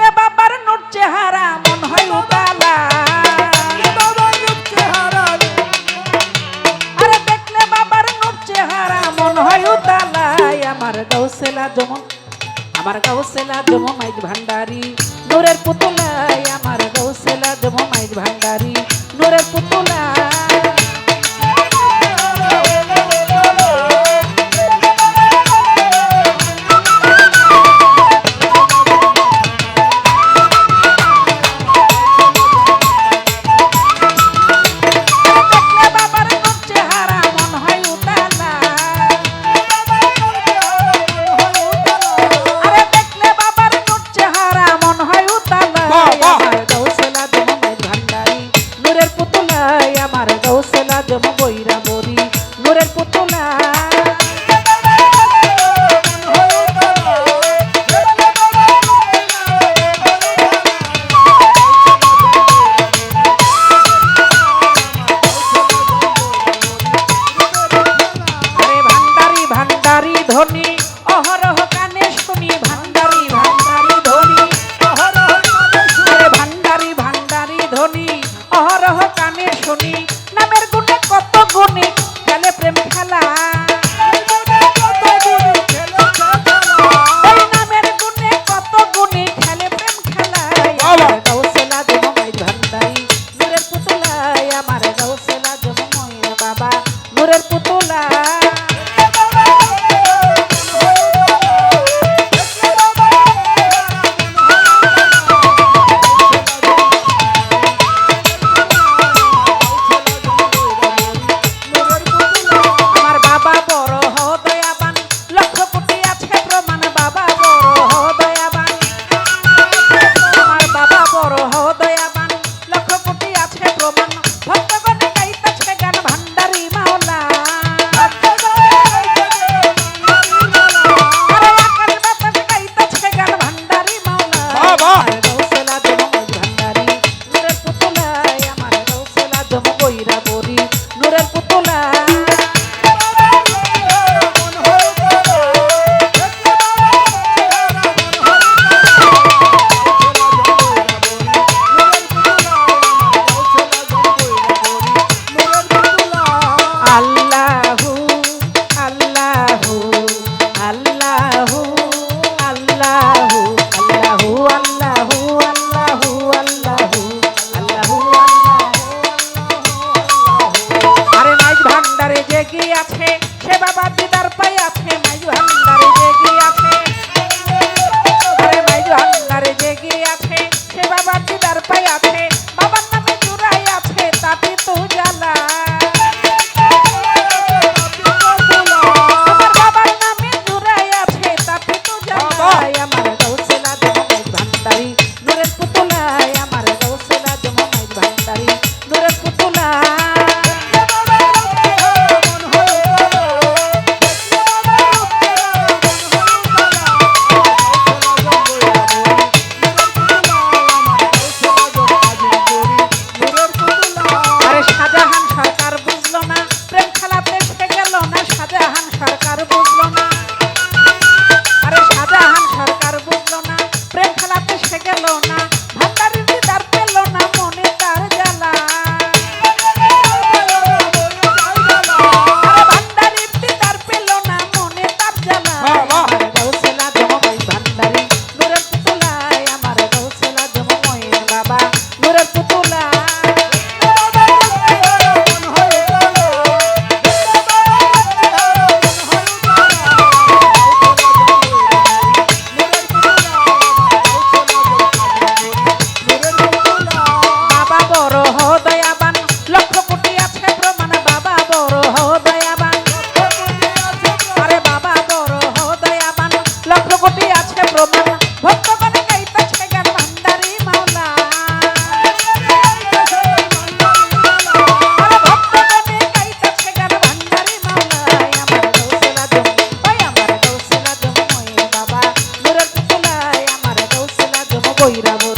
দেখলে বাবার নোট চেহারা মন হয় উতালা আরে দেখলে বাবার নোট চেহারা মন হয় উতালা আমার গৌসেলা যেমন, আমার গৌসেলা যেমন মাইজ ভান্ডারি। নোরের পুতুলায় আমার গৌসেলা যেমন মাইজ ভান্ডারি। নোরের পুতুলায় amarga o 我一拉。